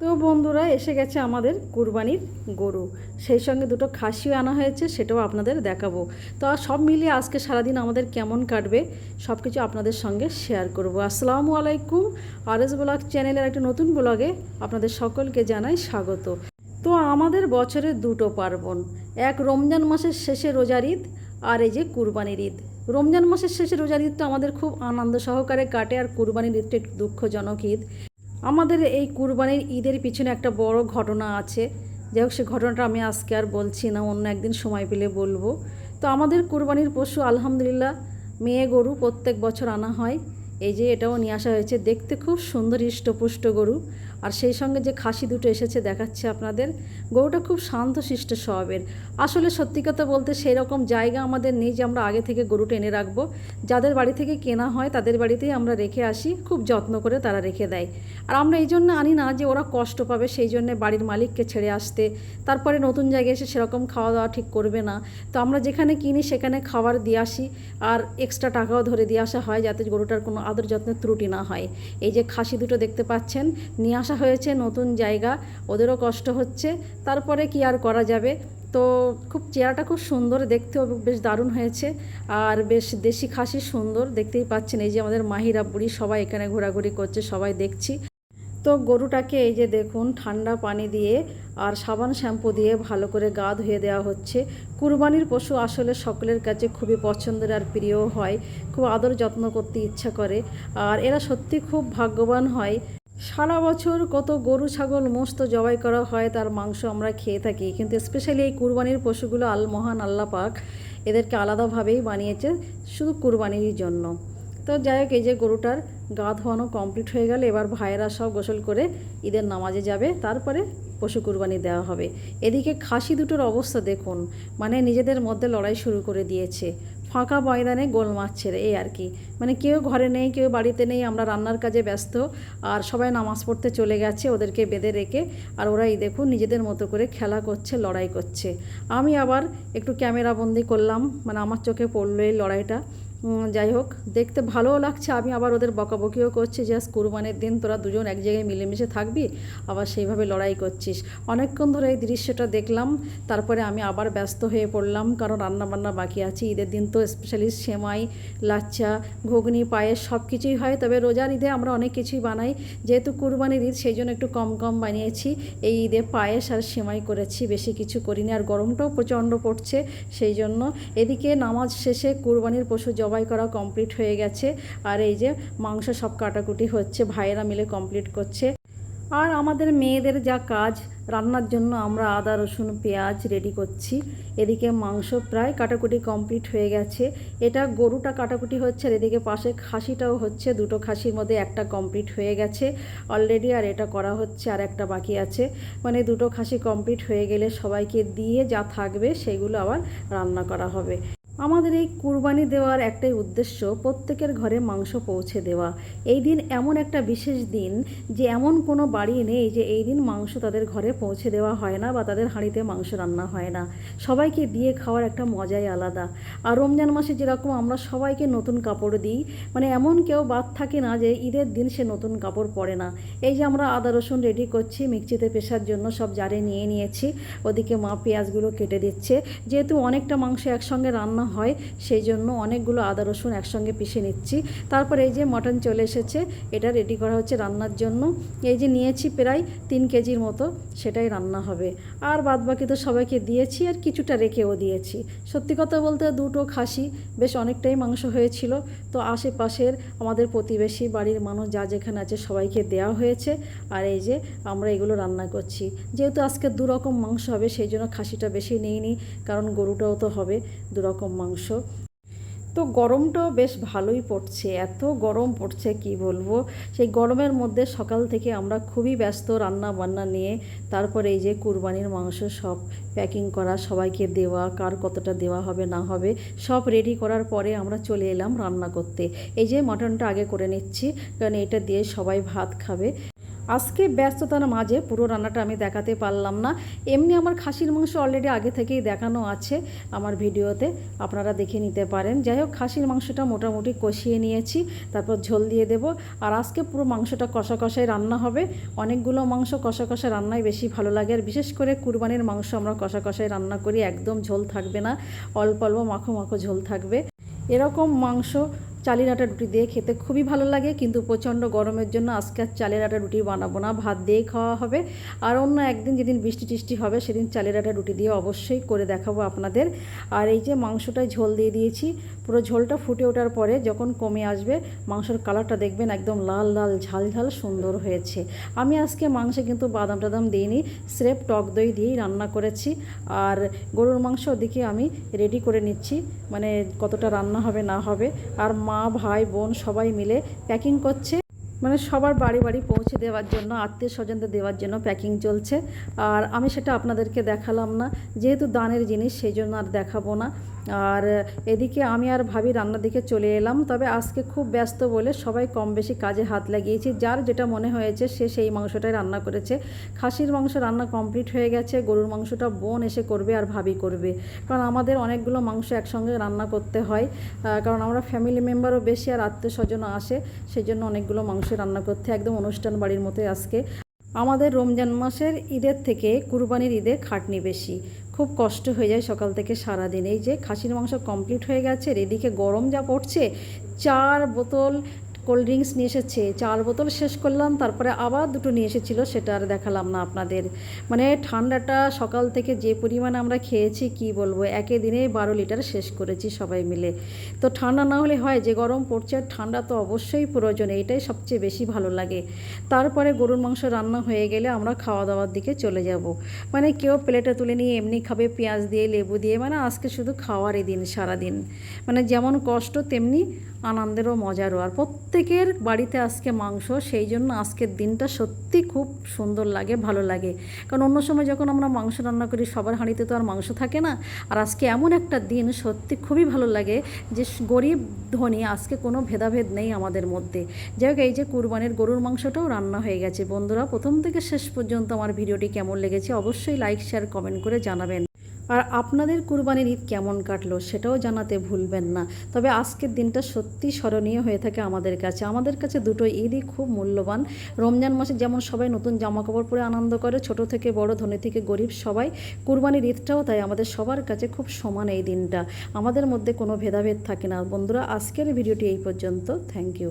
তো বন্ধুরা, এসে গেছে আমাদের কুরবানির গরু। সেই সঙ্গে দুটো খাসিও আনা হয়েছে, সেটাও আপনাদের দেখাবো। তো সব মিলিয়ে আজকে সারাদিন আমাদের কেমন কাটবে সব কিছু আপনাদের সঙ্গে শেয়ার করব। আসসালামু আলাইকুম আর এস ব্লগ চ্যানেলের একটা নতুন ব্লগে আপনাদের সকলকে জানাই স্বাগত। তো আমাদের বছরের দুটো পার্বণ, এক রমজান মাসের শেষে রোজার ঈদ, আর এই যে কুরবানির ঈদ। রমজান মাসের শেষে রোজার ঈদটা আমাদের খুব আনন্দ সহকারে কাটে, আর কুরবানির ঈদটা একটু দুঃখজনক ঈদ। আমাদের এই কুরবানির ঈদের পিছনে একটা বড় ঘটনা আছে। যাই হোক, সে ঘটনাটা আমি আজকে আর বলছি না, অন্য একদিন সময় পেলে বলব। তো আমাদের কুরবানির পশু, আলহামদুলিল্লাহ, মেয়ে গরু প্রত্যেক বছর আনা হয়। এই যে এটাও নিয়ে আসা হয়েছে। দেখতে খুব সুন্দর হৃষ্টপুষ্ট গরু। আর সেই সঙ্গে যে খাসি দুটো এসেছে দেখাচ্ছে আপনাদের, গরুটা খুব শান্ত শিষ্ট স্বভাবের। আসলে সত্যি কথা বলতে সেই রকম জায়গা আমাদের নেই যে আমরা আগে থেকে গরুটা এনে রাখব। যাদের বাড়ি থেকে কেনা হয় তাদের বাড়িতেই আমরা রেখে আসি, খুব যত্ন করে তারা রেখে দেয়। আর আমরা এই জন্য আনি না যে ওরা কষ্ট পাবে, সেই জন্য বাড়ির মালিককে ছেড়ে আসতে। তারপরে নতুন জায়গায় এসে সেরকম খাওয়া দাওয়া ঠিক করবে না। তো আমরা যেখানে কিনি সেখানে খাবার দিয়ে আসি। আর এক্সট্রা টাকাও ধরে দিয়ে আসা হয় যাতে গরুটার কোনো আদর যত্নের ত্রুটি না হয়। এই যে খাসি দুটো দেখতে পাচ্ছেন, নিয়ে আসা হয়েছে নতুন জায়গা, ওদেরও কষ্ট হচ্ছে, তারপরে কি আর করা যাবে? তো খুব চেহারাটা খুব সুন্দর, দেখতেও বেশ দারুণ হয়েছে, আর বেশ দেশি খাসি সুন্দর, দেখতেই পাচ্ছেন এই যে আমাদের মাহিরা বুড়ি সবাই এখানে ঘোরাঘুরি করছে, সবাই দেখছি। তো গরুটাকে এই যে দেখুন, ঠান্ডা পানি দিয়ে আর সাবান শ্যাম্পু দিয়ে ভালো করে গা ধুয়ে দেওয়া হচ্ছে। কুরবানির পশু আসলে সকলের কাছে খুবই পছন্দের আর প্রিয় হয়, খুব আদর যত্ন করতে ইচ্ছা করে। আর এরা সত্যি খুব ভাগ্যবান হয়। সারা বছর কত গরু, ছাগল, মস্ত জবাই করা হয়, তার মাংস আমরা খেয়ে থাকি। কিন্তু স্পেশালি এই কুরবানির পশুগুলো আল মহান আল্লাহ পাক এদেরকে আলাদাভাবেই বানিয়েছে শুধু কুরবানির জন্য। তো যাই হোক, এই যে গরুটার গা ধোয়ানো কমপ্লিট হয়ে গেলে, এবার ভাইয়েরা সব গোসল করে ঈদের নামাজে যাবে, তারপরে পশু কুরবানি দেওয়া হবে। এদিকে খাসি দুটোর অবস্থা দেখুন মানে নিজেদের মধ্যে লড়াই শুরু করে দিয়েছে। ফাঁকা ময়দানে গোল মাছ ছেড়ে এই আর কি। মানে কেউ ঘরে নেই, কেউ বাড়িতে নেই, আমরা রান্নার কাজে ব্যস্ত, আর সবাই নামাজ পড়তে চলে গেছে, ওদেরকে বেঁধে রেখে, আর ওরাই দেখুন নিজেদের মতো করে খেলা করছে, লড়াই করছে। আমি আবার একটু ক্যামেরা বন্দি করলাম মানে আমার চোখে পড়ল এই লড়াইটা। যাই হোক, দেখতে ভালোও লাগছে। আমি আবার ওদের বকাবকিও করছি আজ কুরবানির দিন তোরা দুজন এক জায়গায় মিলেমিশে থাকবি, আবার সেইভাবে লড়াই করছিস। অনেকক্ষণ ধরে এই দৃশ্যটা দেখলাম, তারপরে আমি আবার ব্যস্ত হয়ে পড়লাম, কারণ রান্নাবান্না বাকি আছে। ঈদের দিন তো স্পেশালি সেমাই লাচ্চা ঘুগনি, পায়েস সব কিছুই হয়, তবে রোজার ঈদে আমরা অনেক কিছুই বানাই। যেহেতু কুরবানির ঈদ, সেই জন্য একটু কম কম বানিয়েছি। এই ঈদে পায়েস আর সেমাই করেছি, বেশি কিছু করিনি, আর গরমটাও প্রচণ্ড পড়ছে, সেই জন্য। এদিকে নামাজ শেষে কুরবানির পশু জবাই করা কমপ্লিট হয়ে গেছে। আর এই যে মাংস সব কাটাকুটি হচ্ছে, ভাইয়েরা মিলে কমপ্লিট করছে। আর আমাদের মেয়েদের যা কাজ, রান্নার জন্য আমরা আদা, রসুন, পেঁয়াজ রেডি করছি। এদিকে মাংস প্রায় কাটাকুটি কমপ্লিট হয়ে গেছে। এটা গরুটা কাটাকুটি হচ্ছে আর এদিকে পাশে খাসিটাও হচ্ছে, দুটো খাসির মধ্যে একটা কমপ্লিট হয়ে গেছে। অলরেডি আর এটা করা হচ্ছে আর একটা বাকি আছে। মানে দুটো খাসি কমপ্লিট হয়ে গেলে সবাইকে দিয়ে যা থাকবে সেগুলো আবার রান্না করা হবে। আমাদের এই কুরবানি দেওয়ার একটাই উদ্দেশ্য প্রত্যেকের ঘরে মাংস পৌঁছে দেওয়া। এই দিন এমন একটা বিশেষ দিন যে এমন কোনো বাড়ি নেই যে এই দিন মাংস তাদের ঘরে পৌঁছে দেওয়া হয় না বা তাদের হাঁড়িতে মাংস রান্না হয় না। সবাইকে দিয়ে খাওয়ার একটা মজাই আলাদা। আর রমজান মাসে যেরকম আমরা সবাইকে নতুন কাপড় দিই মানে এমন কেউ বাদ থাকে না যে ঈদের দিন সে নতুন কাপড় পরে না। এই যে আমরা আদা, রসুন রেডি করছি, মিক্সিতে পেশার জন্য সব জারে নিয়ে নিয়েছি। ওদিকে মা পেঁয়াজগুলো কেটে দিচ্ছে। যেহেতু অনেকটা মাংস একসঙ্গে রান্না হয়, সেই জন্য অনেকগুলো আদা, রসুন একসঙ্গে পিষে নিচ্ছি। তারপর এই যে মটন চলে এসেছে, এটা রেডি করা হচ্ছে রান্নার জন্য। এই যে নিয়েছি প্রায় তিন কেজির মতো, সেটাই রান্না হবে। আর বাদ বাকি তো সবাইকে দিয়েছি, আর কিছুটা রেখেও দিয়েছি। সত্যি কথা বলতে দুটো খাসি, বেশ অনেকটাই মাংস হয়েছিল। তো আশেপাশের আমাদের প্রতিবেশী বাড়ির মানুষ যা যেখানে আছে সবাইকে দেওয়া হয়েছে। আর এই যে আমরা এগুলো রান্না করছি। যেহেতু আজকে দু রকম মাংস হবে, সেই জন্য খাসিটা বেশি নিইনি, কারণ গরুটাও তো হবে দু রকম মাংস। তো গরমটাও বেশ ভালোই পড়ছে। এত গরম পড়ছে, কি বলব? সেই গরমের মধ্যে সকাল থেকে আমরা খুবই ব্যস্ত রান্না বান্না নিয়ে, তারপরে এই যে কুরবানির মাংস সব প্যাকিং করা, সবাইকে দেওয়া, কার কতটা দেওয়া হবে, না হবে, সব রেডি করার পরে আমরা চলে এলাম রান্না করতে। এই যে মটনটা আগে করে নিচ্ছি, কারণ এটা দিয়ে সবাই ভাত খাবে। আজকে ব্যস্ততার মাঝে পুরো রান্নাটা আমি দেখাতে পারলাম না। এমনি আমার খাসির মাংস অলরেডি আগে থেকেই দেখানো আছে আমার ভিডিওতে। আপনারা দেখে নিতে পারেন। যাই হোক, খাসির মাংসটা মোটামুটি কষিয়ে নিয়েছি, তারপর ঝোল দিয়ে দেব। আর আজকে পুরো মাংসটা কষা কষাই রান্না হবে। অনেকগুলো মাংস কষা কষা রান্নাই বেশি ভালো লাগে। আর বিশেষ করে কুরবানির মাংস আমরা কষা কষাই রান্না করি, একদম ঝোল থাকবে না। অল্প অল্প, মাখো মাখো ঝোল থাকবে। এরকম মাংস চালের আটা রুটি দিয়ে খেতে খুবই ভালো লাগে, কিন্তু প্রচণ্ড গরমের জন্য আজকে আর চালের আটা রুটি বানাবো না। ভাত দিয়েই খাওয়া হবে। আর অন্য একদিন যেদিন বৃষ্টি টিষ্টি হবে, সেদিন চালের আটা রুটি দিয়ে অবশ্যই করে দেখাবো আপনাদের। আর এই যে মাংসটায় ঝোল দিয়ে দিয়েছি, পুরো ঝোলটা ফুটে ওঠার পরে যখন কমে আসবে, মাংসের কালারটা দেখবেন একদম লাল লাল, ঝাল ঝাল সুন্দর হয়েছে। আমি আজকে মাংসে কিন্তু বাদাম টাদাম দিইনি, স্রেফ টক দই দিয়েই রান্না করেছি। আর গরুর মাংস ওদিকে আমি রেডি করে নিচ্ছি মানে কতটা রান্না হবে না হবে। আর মা ভাই, বোন সবাই মিলে প্যাকিং করছে। মানে সবার বাড়ি বাড়ি পৌঁছে দেওয়ার জন্য, আত্মীয় স্বজনদের দেওয়ার জন্য প্যাকিং চলছে। আর আমি সেটা আপনাদেরকে দেখালাম না। যেহেতু দানের জিনিস, সেই জন্য আর দেখাবো না। আর এদিকে আমি আর ভাবি রান্নার দিকে চলে এলাম, তবে আজকে খুব ব্যস্ত বলে সবাই কম বেশি কাজে হাত লাগিয়েছি। যার যেটা মনে হয়েছে, সে সেই মাংসটাই রান্না করেছে। খাসির মাংস রান্না কমপ্লিট হয়ে গেছে, গরুর মাংসটা বোন এসে করবে আর ভাবি করবে। কারণ আমাদের অনেকগুলো মাংস একসঙ্গে রান্না করতে হয় কারণ আমরা ফ্যামিলি মেম্বারও বেশি আর আত্মীয় স্বজনও আসে সেই জন্য অনেকগুলো মাংস রান্না করতে, একদম অনুষ্ঠান বাড়ির মতোই আজকে। আমাদের রমজান মাসের ঈদের থেকে কুরবানির ঈদে খাটনি বেশি। খুব কষ্ট হয়ে যায় সকাল থেকে সারা দিন এই যে খাসির মাংস কমপ্লিট হয়ে গেছে এদিকে গরম যা পড়ছে, চার বোতল কোল্ড ড্রিঙ্কস নিয়ে এসেছে, চার বোতল শেষ করলাম, তারপরে আবার দুটো নিয়ে এসেছিল, সেটা আর দেখালাম না আপনাদের। মানে ঠান্ডাটা সকাল থেকে যে পরিমাণে আমরা খেয়েছি, কি বলব, একে দিনে বারো লিটার শেষ করেছি সবাই মিলে। তো ঠান্ডা না হলে হয়, যে গরম পড়ছে, আর ঠান্ডা তো অবশ্যই প্রয়োজন এটাই সবচেয়ে বেশি ভালো লাগে। তারপরে গরুর মাংস রান্না হয়ে গেলে আমরা খাওয়া দাওয়ার দিকে চলে যাব। মানে কেউ প্লেটে তুলে নিয়ে এমনি খাবে পেঁয়াজ দিয়ে, লেবু দিয়ে মানে আজকে শুধু খাওয়ারই দিন, সারাদিন। মানে যেমন কষ্ট, তেমনি আনন্দেরও মজারও। আর প্রত্যেকের বাড়িতে আজকে মাংস, সেই জন্য আজকের দিনটা সত্যি খুব সুন্দর লাগে, ভালো লাগে। কারণ অন্য সময় যখন আমরা মাংস রান্না করি, সবার হাঁড়িতে তো আর মাংস থাকে না। আর আজকে এমন একটা দিন সত্যি খুবই ভালো লাগে যে গরিব ধনী আজকে কোনো ভেদাভেদ নেই আমাদের মধ্যে। যাই হোক, এই যে কুরবানির গরুর মাংসটাও রান্না হয়ে গেছে। বন্ধুরা, প্রথম থেকে শেষ পর্যন্ত আমার ভিডিওটি কেমন লেগেছে অবশ্যই লাইক শেয়ার কমেন্ট করে জানাবেন। আর আপনাদের কুরবানির ঈদ কেমন কাটলো সেটাও জানাতে ভুলবেন না। তবে আজকের দিনটা সত্যি স্মরণীয় হয়ে থাকে আমাদের কাছে। আমাদের কাছে দুটো ঈদই খুব মূল্যবান। রমজান মাসে যেমন সবাই নতুন জামা কাপড় পরে আনন্দ করে, ছোট থেকে বড়, ধনী থেকে গরিব সবাই কুরবানির ঈদটাও তাই আমাদের সবার কাছে খুব সমান এই দিনটা। আমাদের মধ্যে কোনো ভেদাভেদ থাকে না। বন্ধুরা, আজকের ভিডিওটি এই পর্যন্ত। Thank you